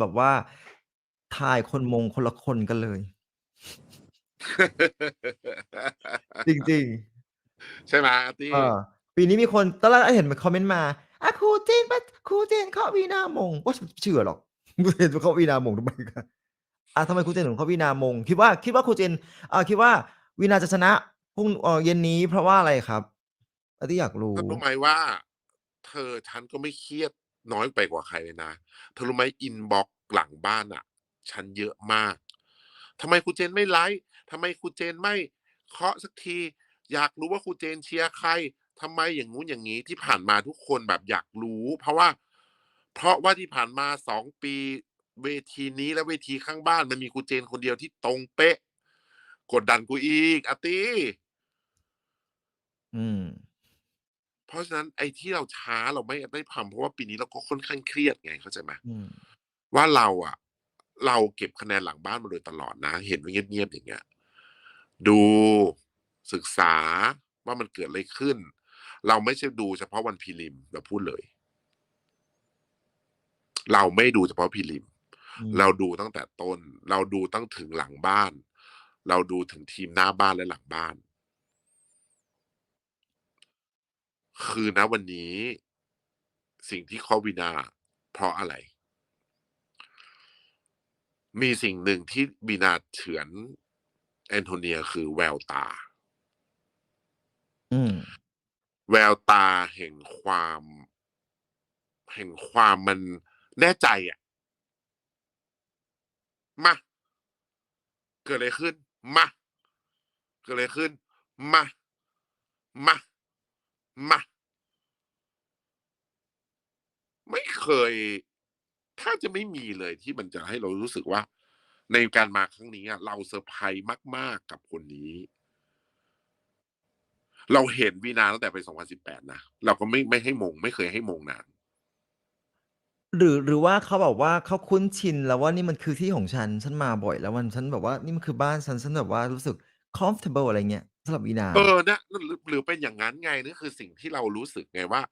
แบบว่า ทายคนมงคนละคนกันเลย จริงๆใช่ไหมอาร์ตีเออ ปีนี้มีคนตอนแรกอะเห็นคอมเมนต์มา"อะคู่จิ้นปะคู่จิ้นเคาะวีนามง"โอ๊ยฉันไม่เชื่อหรอกไม่เห็นจะเคาะวีนามงทำไมกันอาทำไมครูเจนถึงเคาะวีนามง คิดว่าคิดว่าครูเจนอ่าคิดว่าวีนาจะชนะพรุ่งเอ่อเย็นนี้เพราะว่าอะไรครับ?อันนี้อยากรู้เธอรู้ไหมว่า เธอฉันก็ไม่เครียด น้อยไปกว่าใครเลยนะเธอรู้ไหมอินบ็อกหลังบ้านน่ะ ฉันเยอะมาก"ทำไมครูเจนไม่ไลฟ์?ทำไมครูเจนไม่เคาะสักที?อยากรู้ว่าครูเจนเชียร์ใคร?ทำไมอย่างงู้นอย่างงี้"ที่ผ่านมาทุกคนแบบอยากรู้ เพราะว่า เพราะว่าที่ผ่านมา2ปีเวทีนี้และเวทีข้างบ้านมันมีครูเจนคนเดียวที่ตรงเป๊ะ กดดันกูอีกอาตีอืม ราะฉะนั้นไอ้ที่เราช้าเราไม่ได้ทำเพราะว่าปีนี้เราก็ค่อนข้างเครียดไงเข้าใจไหม?อืมว่าเราอะเราเก็บคะแนนหลังบ้านมาโดยตลอดนะ เห็นว่าเงียบๆอย่างเงี้ยดูศึกษาว่ามันเกิดอะไรขึ้น เราไม่ใช่ดูเฉพาะวัน Prelim เราพูดเลย เราไม่ดูเฉพาะ Prelim อืมเราดูตั้งแต่ต้น เราดูตั้งถึงหลังบ้าน เราดูถึงทีมหน้าบ้านและหลังบ้าน คือณวันนี้สิ่งที่เคาะวีนาเพราะอะไร?มีสิ่งหนึ่งที่วีนาเฉือน Antonia คือแววตาอืมแววตาแห่งความแห่งความมันแน่ใจอะมา เกิดอะไรขึ้น?มา เกิดอะไรขึ้น?มา มา มาไม่เคยแทบจะไม่มีเลยที่มันจะให้เรารู้สึกว่า ในการมาครั้งนี้อะเราเซอร์ไพรส์มาก ๆ กับคนนี้ เราเห็นวีนาตั้งแต่ปี2018 นะ เราก็ไม่ไม่ให้มง ไม่เคยให้มงนางหรือหรือว่าเขาแบบว่าเขาคุ้นชินแล้วว่านี่มันคือที่ของฉัน ฉันมาบ่อยแล้วมันฉันแบบว่านี่มันคือบ้านฉันฉันแบบว่ารู้สึก comfortable อะไรเงี้ย สำหรับอีนา เออนะหรือหรือเป็นอย่างนั้นไงนั่นคือสิ่งที่เรารู้สึกไงว่า